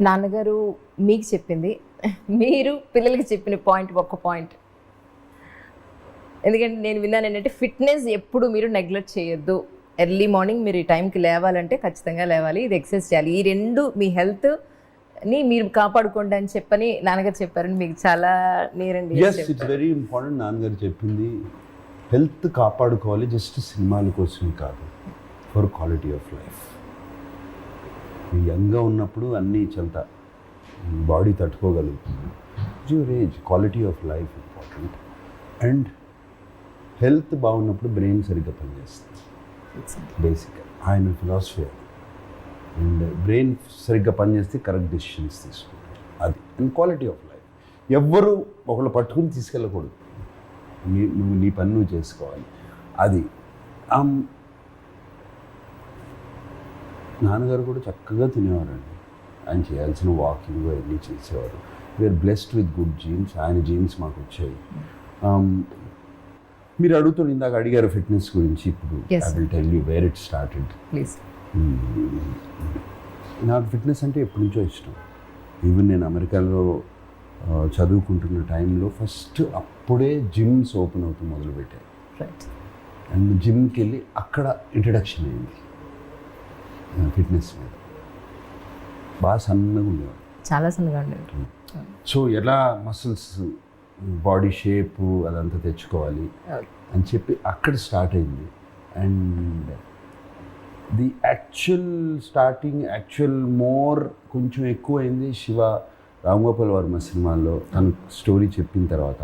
నాన్నగారు మీకు చెప్పింది. మీరు పిల్లలకి చెప్పిన పాయింట్ ఒక్క పాయింట్. ఎందుకంటే నేను విన్నాను ఏంటంటే ఫిట్నెస్ ఎప్పుడు మీరు నెగ్లెక్ట్ చేయొద్దు. ఎర్లీ మార్నింగ్ మీరు ఈ టైంకి లేవాలంటే ఖచ్చితంగా లేవాలి. ఇది ఎక్సర్సైజ్ చేయాలి. ఈ రెండు మీ హెల్త్ని మీరు కాపాడుకోండి అని చెప్పని నాన్నగారు చెప్పారని మీకు చాలా నేరండి ఇట్స్ వెరీ ఇంపార్టెంట్ నాన్నగారు చెప్పింది. హెల్త్ కాపాడుకోవాలి. జస్ట్ సినిమాల కోసమే కాదు. ఫర్ క్వాలిటీ ఆఫ్ లైఫ్ యంగ్గా ఉన్నప్పుడు అన్నీ చెల్తా body తట్టుకోగలుగుతుంది your age quality of life important and health బాగున్నప్పుడు బ్రెయిన్ సరిగ్గా పనిచేస్తుంది. బేసిక్ ఆయన ఫిలాసఫీ అండ్ బ్రెయిన్ సరిగ్గా పనిచేస్తే కరెక్ట్ డెసిషన్స్ తీసుకుంటారు అది. అండ్ క్వాలిటీ ఆఫ్ లైఫ్ ఎవ్వరు ఒకళ్ళు పట్టుకుని తీసుకెళ్ళకూడదు. నీ నువ్వు నీ పని నువ్వు చేసుకోవాలి. అది. ఆమ్, నాన్నగారు కూడా చక్కగా తినేవారండి. ఆయన చేయాల్సిన వాకింగ్ అవన్నీ చేసేవారు. We're blessed with good genes ఆయన జీన్స్ మాకు వచ్చాయి. ఆమ్, మీరు అడుగుతున్న ఇందాక అడిగారు ఫిట్నెస్ గురించి ఇప్పుడు Yes, I will tell you where it started please నాకు ఫిట్నెస్ అంటే ఎప్పటి నుంచో ఇష్టం. ఈవెన్ నేను అమెరికాలో చదువుకుంటున్న టైంలో ఫస్ట్ అప్పుడే జిమ్స్ ఓపెన్ అవుతూ మొదలుపెట్టాయి. అండ్ జిమ్కి వెళ్ళి అక్కడ ఇంట్రడక్షన్ అయింది. ఫిట్నెస్ మీద. బాగా సన్నగా ఉండేవాడు. చాలా సన్నగా ఉండేది సో ఎలా మసిల్స్ బాడీ షేపు అదంతా తెచ్చుకోవాలి అని చెప్పి అక్కడ స్టార్ట్ అయింది. And the actual starting actual more కొంచెం ఎక్కువ అయింది శివ రామ్ గోపాల్ వర్మ సినిమాల్లో. తన స్టోరీ చెప్పిన తర్వాత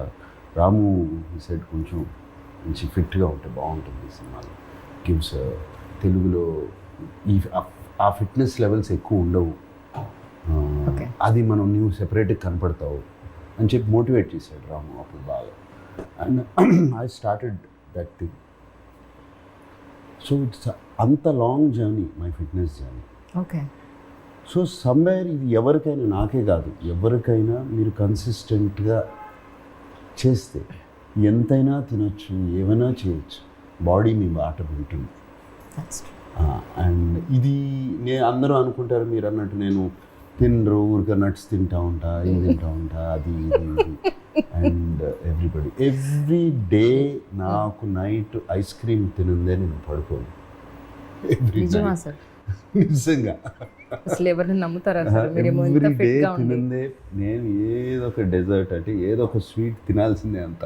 రాము సెట్ కొంచెం మంచి ఫిట్గా ఉంటే బాగుంటుంది సినిమాలో. గివ్స్ తెలుగులో ఈ ఆ- ఫిట్నెస్ లెవెల్స్ ఎక్కువ ఉండవు. అది మనం నీవు సెపరేట్గా కనపడతావు అని చెప్పి మోటివేట్ చేశాడు రాము అప్పుడు బాగా. And I started that thing so it's అంత long journey my fitness journey okay. So somewhere ఇది ఎవరికైనా నాకే కాదు ఎవరికైనా మీరు కన్సిస్టెంట్గా చేస్తే ఎంతైనా తినొచ్చు ఏమైనా చేయొచ్చు బాడీ మీ బాట వింటుంది. అండ్ ఇది నేను అందరూ అనుకుంటారు మీరు అన్నట్టు నేను తినరు ఊరికే నట్స్ తింటా ఉంటా ఇది తింటా ఉంటా అది ఇది అండ్ ఎవ్రీబడి ఎవ్రీ డే నాకు నైట్ ఐస్ క్రీమ్ తినుందే నేను పడుకోను. ఎవ్రీ నిజంగా. అసలు ఎవరిని నమ్ముతారా ఎవ్రీ డే తినందే నేను ఏదో ఒక డెజర్ట్ అంటే ఏదో ఒక స్వీట్ తినాల్సిందే అంత.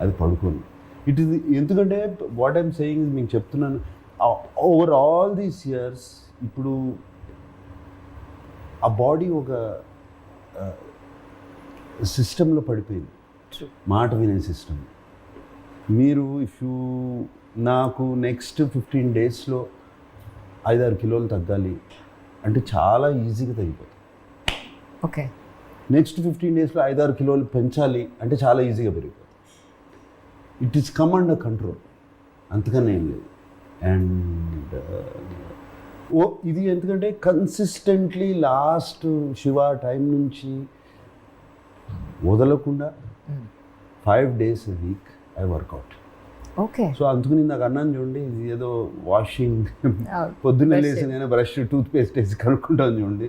అది పడుకోను. ఇట్ ఇస్ ఎందుకంటే వాట్ ఐమ్ సేయింగ్ మీకు చెప్తున్నాను ఓవర్ ఆల్ దీస్ ఇయర్స్ ఇప్పుడు ఆ బాడీ ఒక సిస్టంలో పడిపోయింది. మాట వినే సిస్టమ్ మీరు ఇఫ్ యూ నాకు నెక్స్ట్ ఫిఫ్టీన్ డేస్లో ఐదారు కిలోలు తగ్గాలి అంటే చాలా ఈజీగా తగ్గిపోతుంది. ఓకే. నెక్స్ట్ ఫిఫ్టీన్ డేస్లో ఐదారు కిలోలు పెంచాలి అంటే చాలా ఈజీగా పెరిగిపోతుంది. It is come under control అంతకన్నా ఏం లేదు. అండ్ ఓ ఇది ఎందుకంటే కన్సిస్టెంట్లీ లాస్ట్ శివ టైం నుంచి వదలకుండా five days week I work out okay so అందుకని నాకు అన్నాను చూడండి ఇది ఏదో వాషింగ్ పొద్దున్నే లేచి నేను బ్రష్ టూత్ పేస్ట్ వేసి కనుక్కుంటాను చూడండి.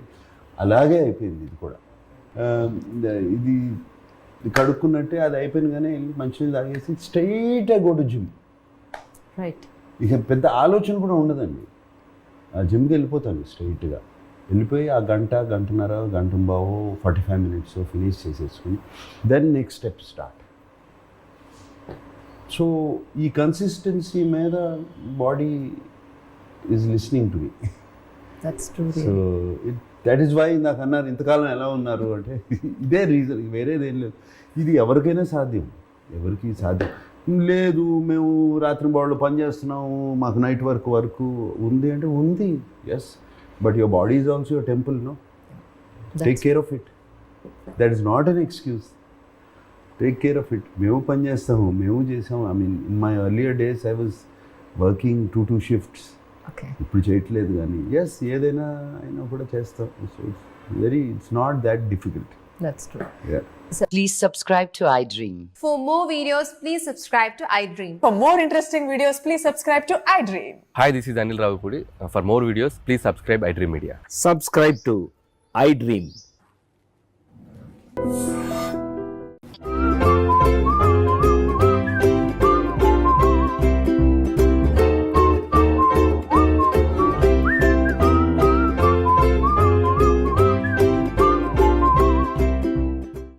అలాగే అయిపోయింది ఇది కూడా. ఇది ఇది కడుక్కున్నట్టే అది అయిపోయినగానే వెళ్ళి మంచినీళ్ళు తాగేసి straight go to gym right ఇక పెద్ద ఆలోచన కూడా ఉండదండి. ఆ జిమ్కి వెళ్ళిపోతాను స్ట్రైట్గా వెళ్ళిపోయి ఆ గంట గంటన్నర గంట బావో ఫార్టీ ఫైవ్ మినిట్స్ ఫినిష్ చేసేసుకుని then next step start so ఈ కన్సిస్టెన్సీ మీద body is listening to me so that is why నాకు అన్నారు ఇంతకాలం ఎలా ఉన్నారు? అంటే ఇదే రీజన్ వేరేదేం లేదు. ఇది ఎవరికైనా సాధ్యం. ఎవరికి సాధ్యం. లేదు మేము రాత్రి పని చేస్తున్నాము మాకు నైట్ వర్క్ వర్క్ ఉంది అంటే ఉంది yes but your body is also your temple no take care of it that is not an excuse take care of it మేము పని చేస్తాము మేము చేసాము. I mean in my earlier days I was working two two shifts ఇప్పుడు చేయట్లేదు కానీ yes ఏదైనా అయినా కూడా చేస్తాం. So it's very it's not that difficult That's true. Yeah. So please subscribe to iDream. For more videos, please subscribe to iDream. For more interesting videos, please subscribe to iDream. Hi, this is Anil Ravapudi. Uh, for more videos, please subscribe iDream Media. Subscribe to iDream.